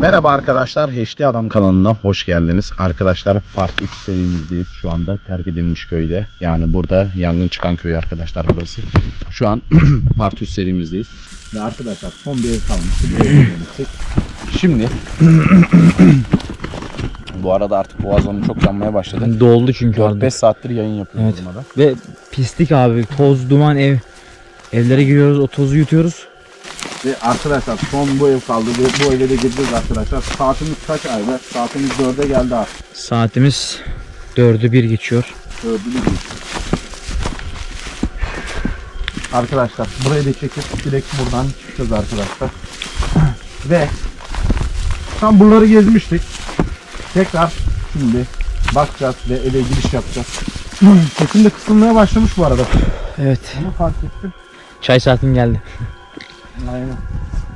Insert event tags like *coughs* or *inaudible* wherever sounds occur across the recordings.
Merhaba arkadaşlar, HD Adam kanalına hoş geldiniz. Arkadaşlar Part 3 serimizdeyiz şu anda terk edilmiş köyde. Yani burada yangın çıkan köy arkadaşlar burası. Şu an *clears throat* Part 3 serimizdeyiz. Ve arkadaşlar son bir ev kalmıştı. Şimdi *clears throat* bu arada artık boğazlarım çok yanmaya başladı. Doldu çünkü 4-5 orada. saattir yayın yapıyorum Evet. Ve pislik abi. Toz, duman ev. Evlere giriyoruz, o tozu yutuyoruz. Ve arkadaşlar son bu ev kaldı. Bu eve de gireceğiz arkadaşlar. Saatimiz kaç ayda? Saatimiz 4'e geldi artık. Saatimiz 4'ü 1 geçiyor. Dördünü değil. Arkadaşlar burayı da çekip direkt buradan çıkacağız arkadaşlar. *clears throat* Ve tam buraları gezmiştik. Tekrar şimdi bakacağız ve eve giriş yapacağız. *clears throat* Sesim de kısılmaya başlamış bu arada. Evet. Onu fark ettim. Çay saatin geldi. *laughs* Aynen.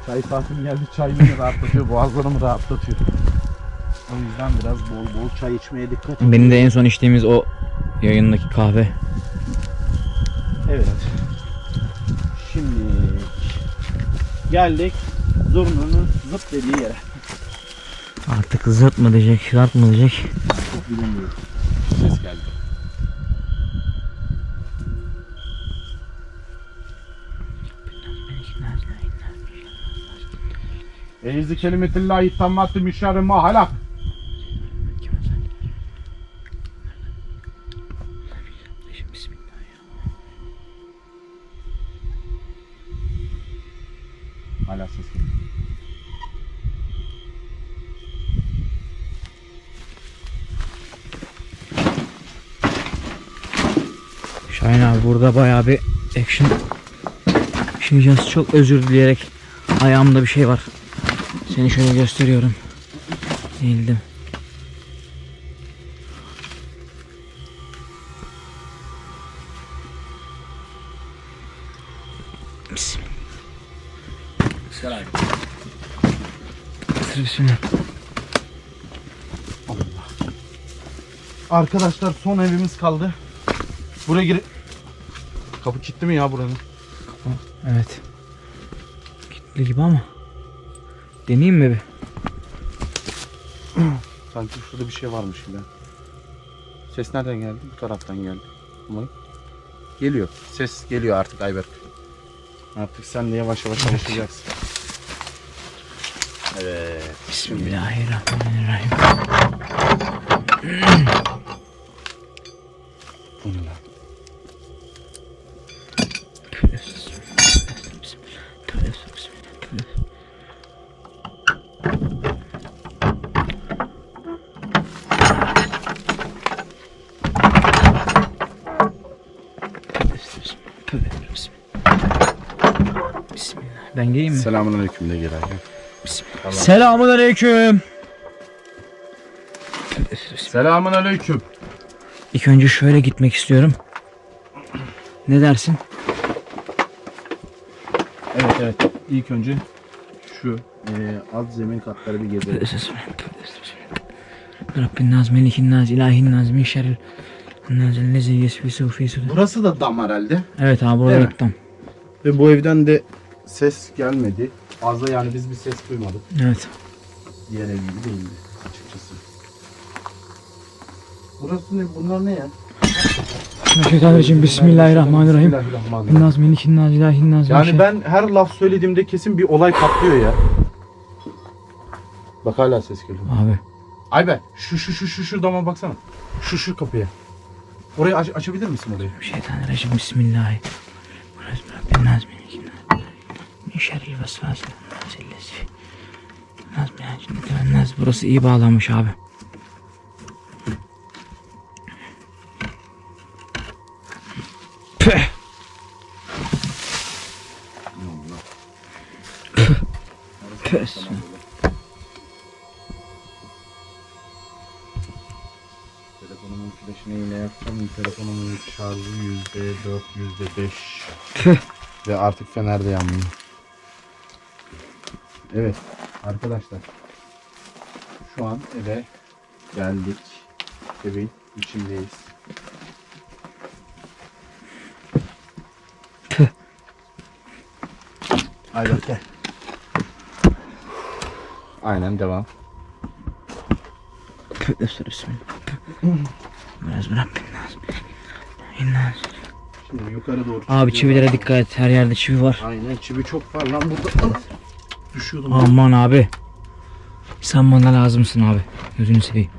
Çay saatim geldi. Çay beni rahatlatıyor. Boğazlarımı rahatlatıyor. O yüzden biraz bol bol çay içmeye dikkat edin. Benim de en son içtiğimiz o yayındaki kahve. Evet. Şimdi geldik zurnanın zıp dediği yere. Artık zırt mı diyecek, zart mı diyecek. Çok bilemiyorum. Eyzi kelimetillahi tammatü müşerri mahalak. Hala ses geliyor. Şahin abi burada bayağı bir action yaşayacağız. Çok özür dileyerek ayağımda bir şey var. Seni şöyle gösteriyorum. Eğildim. Bismillah. Bismillah. Arkadaşlar son evimiz kaldı. Buraya gir... Kapı kilitli mi ya buranın? Evet. Kitli gibi ama. Deneyeyim mi bir? Sanki şurada bir şey varmış gibi. Ses nereden geldi? Bu taraftan geldi. Ama geliyor. Ses geliyor artık Ayberk. Artık sen de yavaş yavaş alışacaksın. Evet. Bismillahirrahmanirrahim. Bismillah. Ben mi? Selamun aleyküm de gel abi. Selamun aleyküm. Selamun aleyküm. İlk önce şöyle gitmek istiyorum. Ne dersin? Evet evet. İlk önce şu e, alt zemin katları bir gezelim. Rabbin naz, melikin naz, ilahin naz, min. Burası da dam herhalde. Evet abi buraya mi? gittim. Ve bu evden de ses gelmedi. Fazla yani biz bir ses duymadık. Evet. Diğer ev gibi değildi açıkçası. Burası ne? Bunlar ne ya? Şeytanirracim Bismillahirrahmanirrahim. Bismillahirrahmanirrahim. Yani ben her laf söylediğimde kesin bir olay patlıyor ya. Bak hala ses geliyor. Abi. Ayber şu şu şu şu şu dama baksana. Şu şu kapıya. Orayı aç- açabilir misin orayı? Şeytanirracim Bismillah. Rabbin naz, melikin naz. Min şerril vesvasil nazil lezi. Naz, melikin naz. Burası iyi bağlanmış abi. Püh. Püh. Telefonumun flaşını yine yaksam telefonumun şarjı yüzde dört, yüzde beş. Tüh. Ve artık fener de yanmıyor. Evet arkadaşlar. Şu an eve geldik. Evin içindeyiz. Ayberk gel. Aynen devam. Estağfurullah, bismillah. Biraz bırak lazım. İnanılmaz. Şimdi yukarı doğru. Abi çivilere dikkat et. Her yerde çivi var. Aynen çivi çok var lan burada. Düşüyordum. Aman abi. Sen bana lazımsın abi. Gözünü seveyim.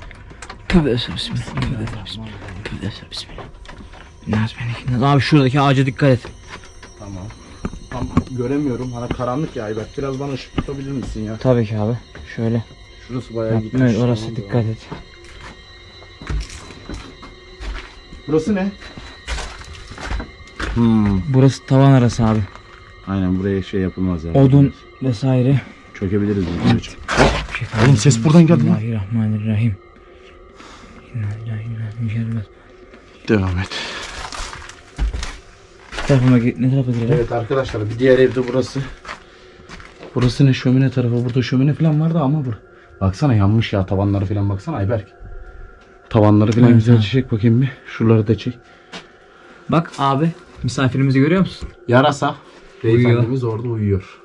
Tövbe estağfurullah, bismillah. Tövbe estağfurullah, bismillah. Tövbe estağfurullah, bismillah. Naz beni. Naz. Abi şuradaki ağaca dikkat et. Tamam. Tam göremiyorum. Hani karanlık ya Ayberk. Biraz bana ışık tutabilir misin ya? Tabii ki abi. Şöyle. Şurası bayağı gitmiş. Evet orası dikkat et. Burası ne? Hmm. Burası tavan arası abi. Aynen buraya şey yapılmaz ya. Odun vesaire. Çökebiliriz. Şey Oğlum ses buradan geldi lan. Bismillahirrahmanirrahim. Devam et. Ne tarafa gi- ne tarafa girelim? Evet arkadaşlar bir diğer evde burası. Burası ne şömine tarafı. Burada şömine falan vardı ama bu. Baksana yanmış ya tavanları falan baksana Ayberk. Tavanları falan Evet, güzel ha. çek bakayım bir. Şuraları da çek. Bak abi misafirimizi görüyor musun? Yarasa. Beyefendimiz orada uyuyor.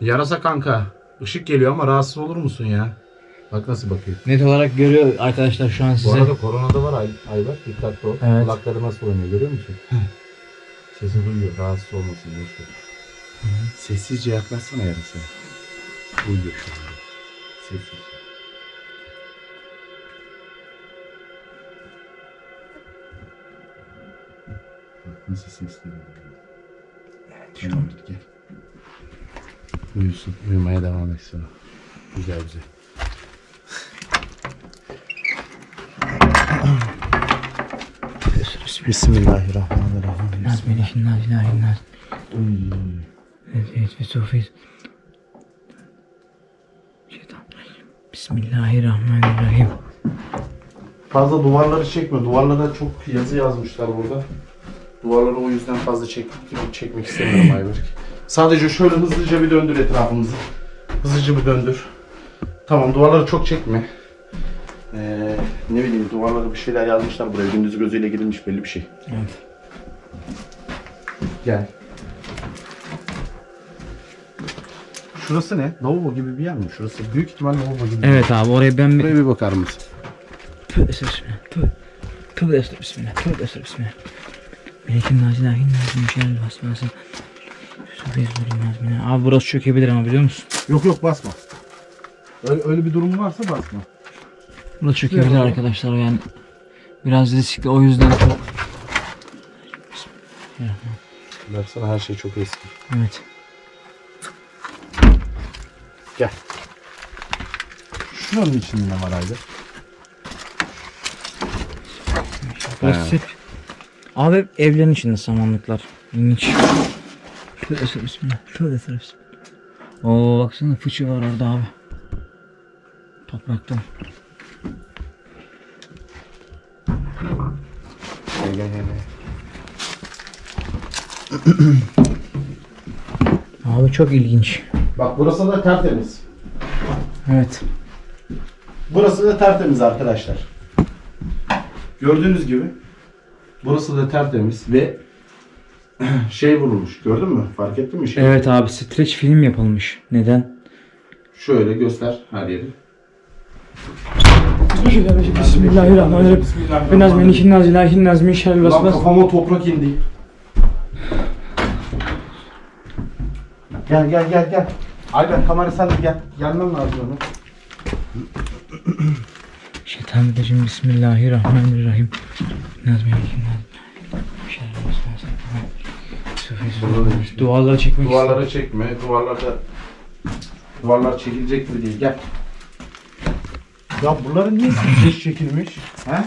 Yarasa kanka. Işık geliyor ama rahatsız olur musun ya? Bak nasıl bakıyor. Net olarak görüyor arkadaşlar şu an Bu size. arada koronada var Ay Ayberk. Dikkatli ol. Evet. Kulakları nasıl oynuyor görüyor musun? Sesi duyuyor. Rahatsız olmasın. boş. Sessizce yaklaşsana yarasa. Uyuyor şu an. Sessiz. Bak Nasıl sesli. şu Tamam git gel. Uyusun. Uyumaya devam etsin. Güzel güzel. Bismillahirrahmanirrahim. Beni naz ilahi naz. Evet ve sofiz. Şeytan. Bismillahirrahmanirrahim. Fazla duvarları çekme. Duvarlara çok yazı yazmışlar burada. Duvarları o yüzden fazla çek, çekmek istemiyorum Ayberk. Sadece şöyle hızlıca bir döndür etrafımızı. Hızlıca bir döndür. Tamam duvarları çok çekme. Ee, ne bileyim duvarlara bir şeyler yazmışlar buraya. Gündüz gözüyle girilmiş belli bir şey. Evet. Gel. Şurası ne? Lavabo gibi bir yer mi? Şurası büyük ihtimal lavabo gibi. Evet abi oraya ben bir... Buraya bir bakar mısın? Tövbe estağfurullah. Tövbe. Tövbe estağfurullah. Bismillah. Tövbe estağfurullah. Bismillah. Melekin nazilahin nazim şerri basmasın. Sofiz bulunmaz bine. Abi burası çökebilir ama biliyor musun? Yok yok basma. Öyle, öyle bir durum varsa basma. Burası çökebilir arkadaşlar yani. Biraz riskli o yüzden çok... Baksana her şey çok eski. Evet. Gel. Şuranın içinde ne var Ayda? Burası hep... Abi hep evlerin içinde samanlıklar. İlginç. Estağfurullah. Bismillah. Tövbe estağfurullah. bismillah. Oo baksana fıçı var orada abi. Topraktan. Gel gel. gel. *clears throat* Abi çok ilginç. Bak burası da tertemiz. Evet. Burası da tertemiz arkadaşlar. Gördüğünüz gibi burası da tertemiz ve *clears throat* şey vurulmuş. Gördün mü? Fark ettin mi? Şey, Evet abi streç film yapılmış. Neden? Şöyle göster her yeri. Bismillahirrahmanirrahim. Ben azmin işin naz ilahin naz min kafama toprak indi. Gel gel gel gel. Ayben kamera sen de gel. Gelmem lazım onu. Şeytanirracim Bismillahirrahmanirrahim. Nazmi ilahin naz. Vesves. Duaları çekmek Duvarlara çekme. Duvarlarda duvarlar çekilecek gibi değil. Gel. Ya bunların niye *laughs* streç çekilmiş? He?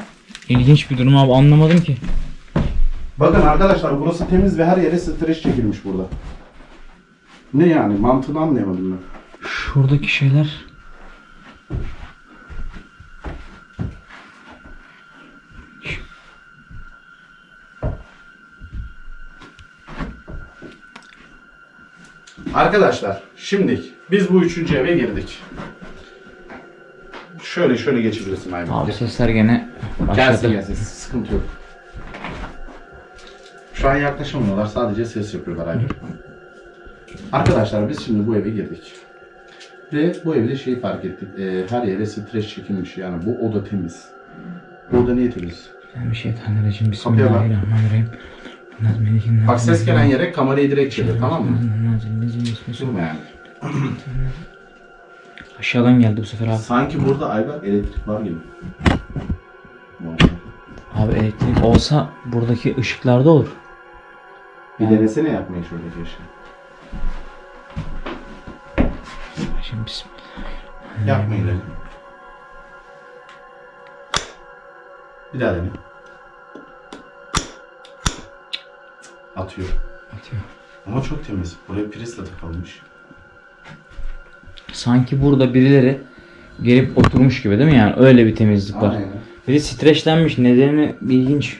İlginç bir durum abi anlamadım ki. Bakın arkadaşlar burası temiz ve her yere streç çekilmiş burada. Ne yani mantığını anlayamadım ben. Şuradaki şeyler Arkadaşlar şimdi biz bu üçüncü eve girdik. Şöyle şöyle geçebilirsin Ayben. abi sesler gene Gelsin başladı. gelsin sıkıntı yok. Şu an yaklaşamıyorlar sadece ses yapıyorlar Ayben. Arkadaşlar biz şimdi bu eve girdik. Ve bu evde şey fark ettik. e, her yere streç çekilmiş yani bu oda temiz. Bu oda niye temiz? Bismillahirrahmanirrahim. Kapıya bak. Bismillahirrahmanirrahim. Bak ses gelen yere kamerayı direkt çevir tamam mı? Durma yani. *clears throat* Aşağıdan geldi bu sefer abi. Sanki burada Ayber elektrik var gibi. Abi elektrik olsa buradaki ışıklarda olur. Bir denesene yapmayı şuradaki ışığı. Şimdi bismillah. Yapmayın. Bir daha dene. Atıyor. Atıyor. Ama çok temiz. Buraya prizle takılmış. Sanki burada birileri gelip oturmuş gibi değil mi yani? Öyle bir temizlik var. Aynen. Biri streçlenmiş. Nedenini ilginç.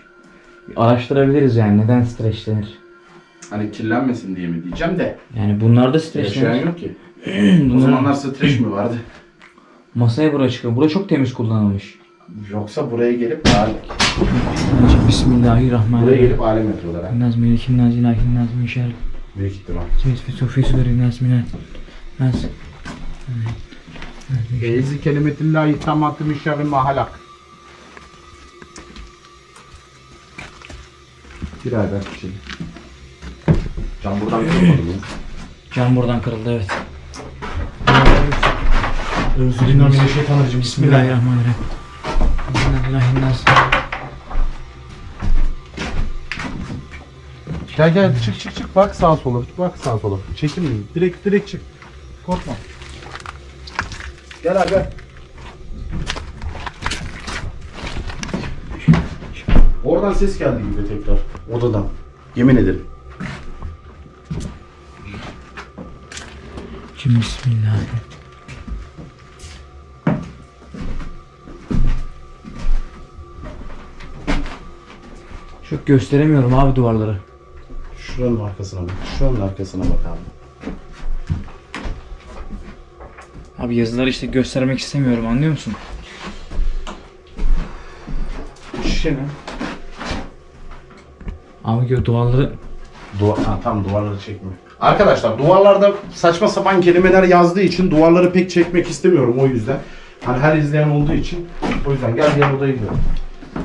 Araştırabiliriz yani neden streçlenir. Hani kirlenmesin diye mi diyeceğim de. Yani bunlar da Yaşayan streçlenir. yok ki. *clears throat* o zamanlar streç mi vardı? Masaya bura çıkıyor. Bura çok temiz kullanılmış. Yoksa buraya gelip alem, buraya Bismillahirrahmanirrahim. gelip alem yapıyorlar ha. Naz melikin naz ilahin naz min şer. Büyük ihtimal. Seyit fi sufi suduri naz minat. Naz. Beyzi kelimetillahi tamatı min şerri ma halak. Bir ay ben bir şey. Can buradan kırılmadı mı? Cam buradan kırıldı evet. Euzubillahimineşşeytanirracim. Bismillah. Bismillahirrahmanirrahim. Naz ilahin naz. Gel gel çık çık çık bak sağa sola bak sağa sola. Çekinme direkt direkt çık. Korkma. Gel abi gel. Oradan ses geldi gibi tekrar. Odadan. Yemin ederim. Şimdi bismillah. Gösteremiyorum abi duvarları. Şuranın arkasına bak. Şuranın arkasına bak abi. Abi yazıları işte göstermek istemiyorum anlıyor musun? Şişe ne? Abi gö duvarları Duvar, ha, tam duvarları çekmiyor. Arkadaşlar duvarlarda saçma sapan kelimeler yazdığı için duvarları pek çekmek istemiyorum o yüzden. Hani her izleyen olduğu için o yüzden gel diğer odaya gidelim.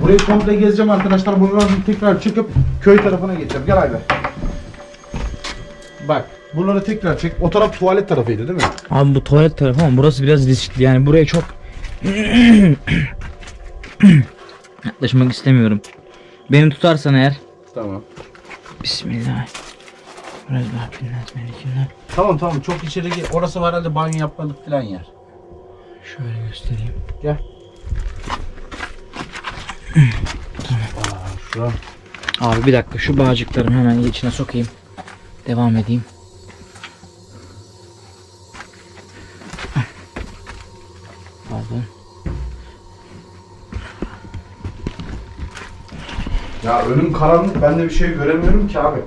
Burayı komple gezeceğim arkadaşlar. Buradan tekrar çıkıp köy tarafına geçeceğim. Gel Ayber. Bak buraları tekrar çek. O taraf tuvalet tarafıydı değil mi? Abi bu tuvalet tarafı ama burası biraz riskli yani buraya çok *coughs* yaklaşmak istemiyorum. Beni tutarsan eğer Tamam. Bismillah. Biraz daha pinnet melikinden. Tamam tamam çok içeri gir. Orası var herhalde banyo yapmalık falan yer. Şöyle göstereyim. Gel. Şura. Abi bir dakika şu bağcıklarımı hemen içine sokayım. Devam edeyim. Pardon. Ya önüm karanlık ben de bir şey göremiyorum ki abi.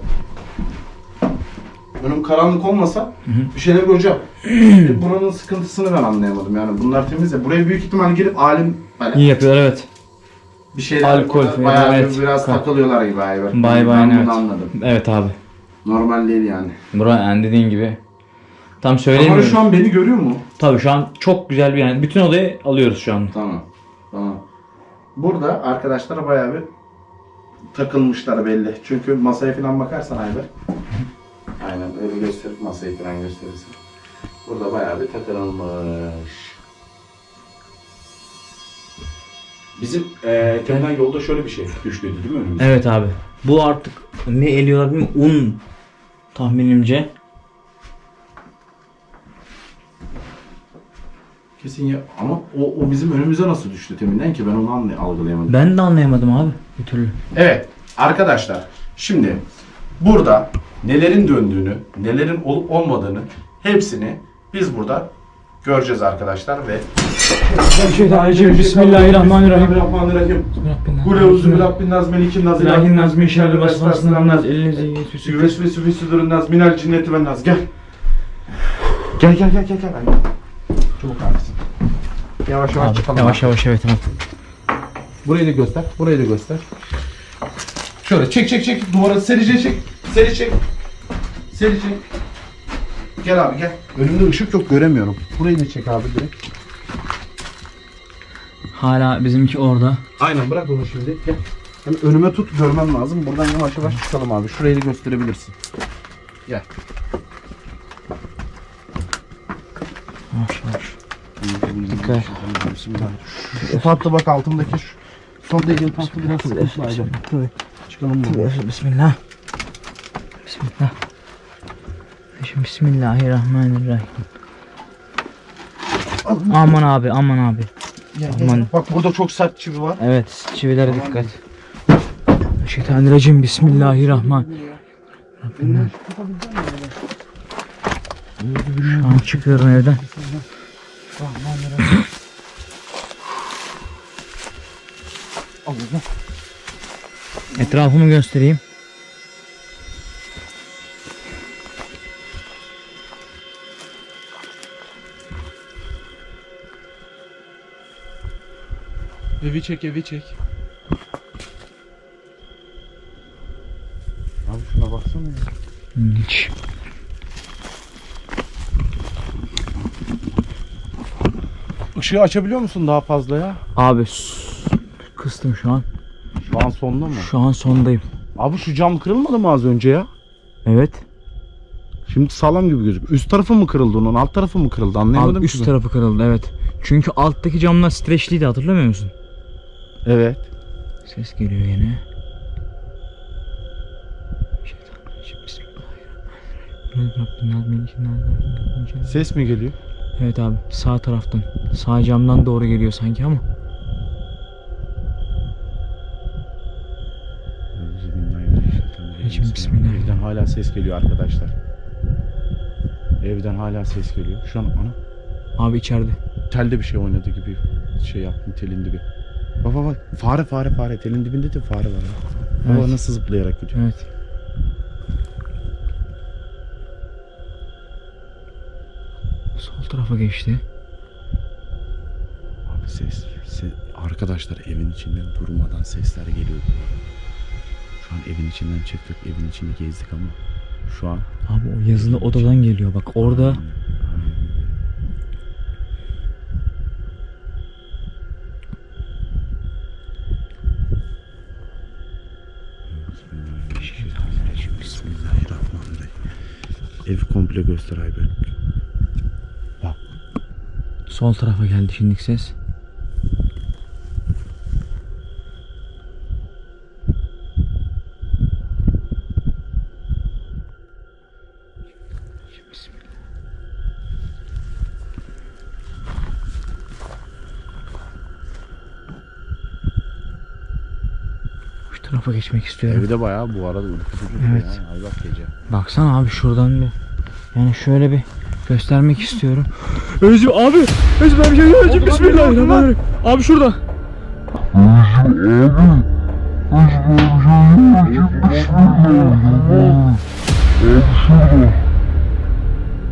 Önüm karanlık olmasa bir şeyler göreceğim. *clears throat* Buranın sıkıntısını ben anlayamadım yani. Bunlar temiz ya. Buraya büyük ihtimal gelip alim böyle İyi yapıyorlar evet. Bir şeyler Alkol falan, bayağı bir- evet. biraz Kal- takılıyorlar gibi abi. Bay bay Ben bunu evet. anladım. Evet abi. Normal değil yani. Bura yani dediğin gibi. Tam Ama söylemiyorum. şu an beni görüyor mu? Tabii şu an çok güzel bir yani bütün odayı alıyoruz şu an. Tamam. Tamam. Burada arkadaşlar bayağı bir takılmışlar belli. Çünkü masaya falan bakarsan Ayber. Aynen öyle gösterip masayı falan gösterirsin. Burada bayağı bir takılmış. Bizim eee Temden yolda şöyle bir şey düştüydü değil mi önümüze? Evet abi. Bu artık ne eliyorlar bilmiyorum. Un tahminimce. Kesin ya ama o, o bizim önümüze nasıl düştü teminden ki ben onu anlay algılayamadım. Ben de anlayamadım abi bir türlü. Evet arkadaşlar şimdi burada nelerin döndüğünü, nelerin olup olmadığını hepsini biz burada göreceğiz arkadaşlar ve Şeytanirracim. Bismillahirrahmanirrahim. Bismillahirrahmanirrahim. Kule uzun Rabbin naz melikin naz İlahin naz min şerri vesvasından naz elinizi yetüsü. Yüvesvesi fi sudurin naz minel cinneti ve naz gel. Gel gel gel gel gel. Çabuk abisi. Yavaş yavaş çıkalım. yavaş yavaş evet tamam. Burayı da göster. Burayı da göster. Şöyle çek çek çek. Duvara serice çek. Seri çek. Seri çek. Gel abi gel. Önümde ışık yok göremiyorum. Burayı da çek abi direkt. Hala bizimki orada. Aynen bırak onu şimdi. Gel. Hem önüme tut görmem lazım. Buradan yavaş yavaş çıkalım abi. Şurayı da gösterebilirsin. Gel. Yavaş yavaş. Dikkat. Tatlı bak altındaki şu son dediğin tatlı biraz sıkıntılı abi. Çıkalım buradan. Bismillah. Bismillah. Şimdi Bismillahirrahmanirrahim. Aman abi aman abi. Gel, Aman. Bak burada çok sert çivi var. Evet çivilere dikkat. Şeytanirracim Bismillahirrahmanirrahim. Rabbimden. Şu an çıkıyorum evden. Etrafımı göstereyim. Evi çek evi çek. Abi şuna baksana ya. Hiç. Işığı açabiliyor musun daha fazla ya? Abi s- kıstım şu an. Şu an sonda mı? Şu an sondayım. Abi şu cam kırılmadı mı az önce ya? Evet. Şimdi sağlam gibi gözüküyor. Üst tarafı mı kırıldı onun? Alt tarafı mı kırıldı? Anlayamadım Abi ki üst ben. tarafı kırıldı evet. Çünkü alttaki camlar streçliydi hatırlamıyor musun? Evet. Ses geliyor yine. Bismillahirrahmanirrahim. Ses mi geliyor? Evet abi sağ taraftan. Sağ camdan doğru geliyor sanki ama. Ecim, bismillah. Evden hala ses geliyor arkadaşlar. Evden hala ses geliyor. Şu an ana Abi içeride. telde bir şey oynadı gibi şey yaptım telin dibi. Bak bak fare fare fare telin dibinde de fare var. Baba Evet. nasıl zıplayarak gidiyor. Evet. Sol tarafa geçti. Abi ses, ses arkadaşlar evin içinden durmadan sesler geliyor. Şu an evin içinden çıktık evin içini gezdik ama şu an Abi o yazılı odadan geliyor bak orada. Bismillahirrahmanirrahim. Komple göster Ayberk. Sol tarafa geldi şimdiki ses. Şu tarafa geçmek istiyorum. Evde bayağı bu arada ürkütücü Evet. ya. Ayberk gece. Baksana abi şuradan bir yani şöyle bir göstermek istiyorum. Özüm abi, Özüm ben bir şey söyleyeceğim. Bismillahirrahmanirrahim. Abi şurada.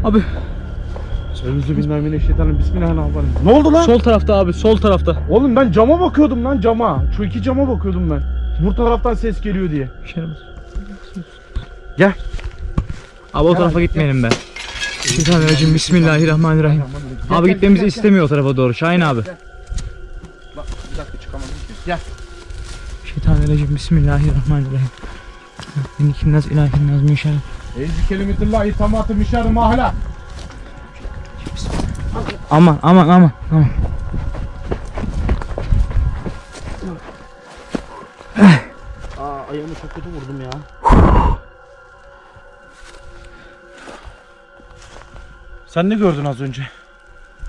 Abi Euzubillahimineşşeytanirracim. Bismillahirrahmanirrahim. Ne oldu lan? sol tarafta abi sol tarafta. Oğlum ben cama bakıyordum lan cama. Şu iki cama bakıyordum ben. Bu taraftan ses geliyor diye. Gel. Abi o tarafa gitmeyelim be. Şeytanirracim Bismillahirrahmanirrahim. Abi gitmemizi istemiyor o tarafa doğru. Şahin abi. Bak bir dakika çıkamadım ki. Gel. Şeytanirracim Bismillahirrahmanirrahim. Beni kimnaz ilahinnaz min şerri. Eyzi kelimetillahi tamatı mişarı mahala. Aman aman aman aman. Aa ayağımı çok kötü vurdum ya. Sen ne gördün az önce?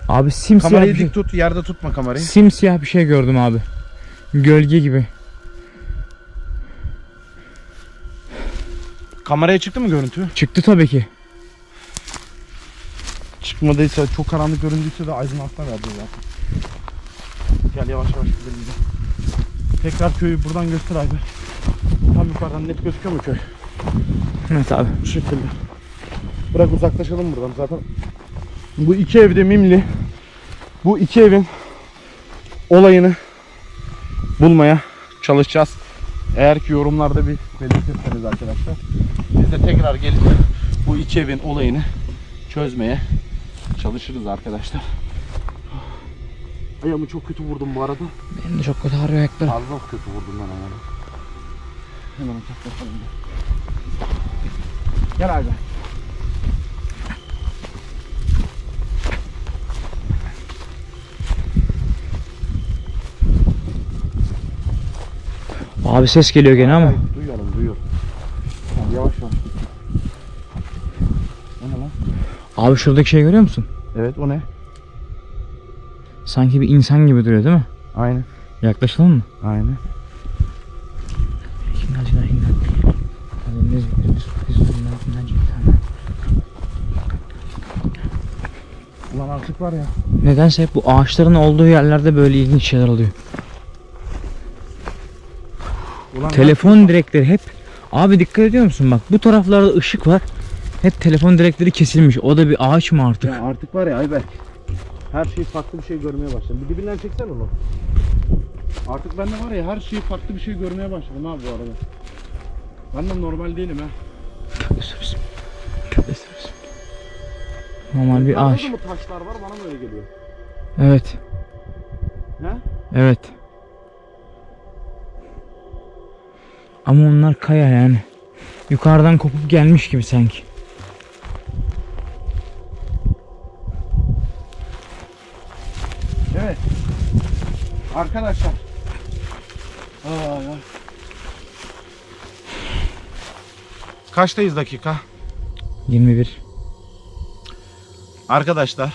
Abi simsiyah Kamerayı bir şey. dik tut, yerde tutma kamerayı. Simsiyah bir şey gördüm abi. Gölge gibi. Kameraya çıktı mı görüntü? Çıktı tabii ki. Çıkmadıysa, çok karanlık göründüyse de aydınlatma verdi zaten. Gel yavaş yavaş gidelim de. Tekrar köyü buradan göster abi. Tam yukarıdan net gözüküyor mu köy? Evet abi. Bu şekilde. Bırak uzaklaşalım buradan zaten. Bu iki evde Mimli. Bu iki evin olayını bulmaya çalışacağız. Eğer ki yorumlarda bir belirtirseniz arkadaşlar. Biz de tekrar gelip bu iki evin olayını çözmeye çalışırız arkadaşlar. Ayağımı çok kötü vurdum bu arada. Benim de çok kötü ağrıyor ayaklarım. Fazla kötü vurdum ben ayağımı. Hemen uzaklaşalım. Gel abi. Abi ses geliyor gene ama. Duyuyorum. Tamam, yavaş yavaş. O ne lan? Abi şuradaki şey görüyor musun? Evet o ne? Sanki bir insan gibi duruyor değil mi? Aynen. Yaklaşalım mı? Aynen. Ulan artık var ya. Nedense hep bu ağaçların olduğu yerlerde böyle ilginç şeyler oluyor. Ulan Telefon direkleri hep Abi dikkat ediyor musun bak bu taraflarda ışık var. Hep telefon direkleri kesilmiş. O da bir ağaç mı artık? Ya artık var ya Ayberk. Her şey farklı bir şey görmeye başladım. Bir dibinden çeksen onu. Artık ben de var ya her şeyi farklı bir şey görmeye başladım ha bu arada. Ben de normal değilim ha. Normal bir ağaç. da mı taşlar var bana mı öyle geliyor? Evet. He? Evet. Ama onlar kaya yani. Yukarıdan kopup gelmiş gibi sanki. Evet. Arkadaşlar. Ay. Kaçtayız dakika? 21. Arkadaşlar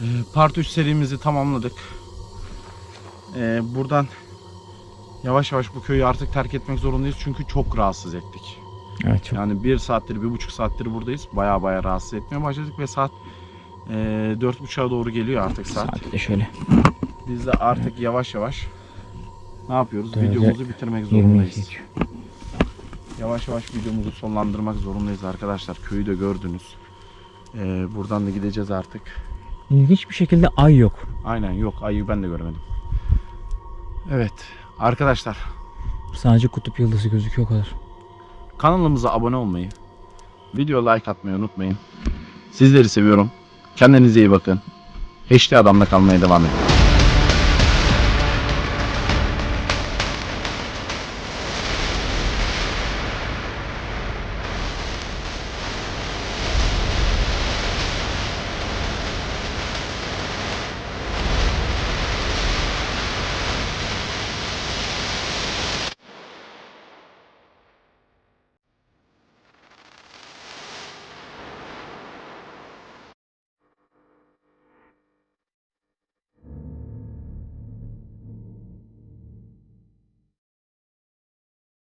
e, Part 3 serimizi tamamladık. E, Buradan yavaş yavaş bu köyü artık terk etmek zorundayız çünkü çok rahatsız ettik. Evet çok. Yani bir saattir, bir buçuk saattir buradayız. Baya baya rahatsız etmeye başladık ve saat e, dört buçuğa doğru geliyor artık saat. Saat de şöyle. Biz de artık yavaş yavaş ne yapıyoruz? Dörde Videomuzu bitirmek 22 zorundayız. Yavaş yavaş videomuzu sonlandırmak zorundayız arkadaşlar. Köyü de gördünüz. E, buradan da gideceğiz artık. İlginç bir şekilde ay yok. Aynen yok ayı ben de görmedim. Evet arkadaşlar Sadece kutup yıldızı gözüküyor o kadar. kanalımıza abone olmayı, video like atmayı unutmayın. Sizleri seviyorum. Kendinize iyi bakın. HD adamla kalmaya devam edin.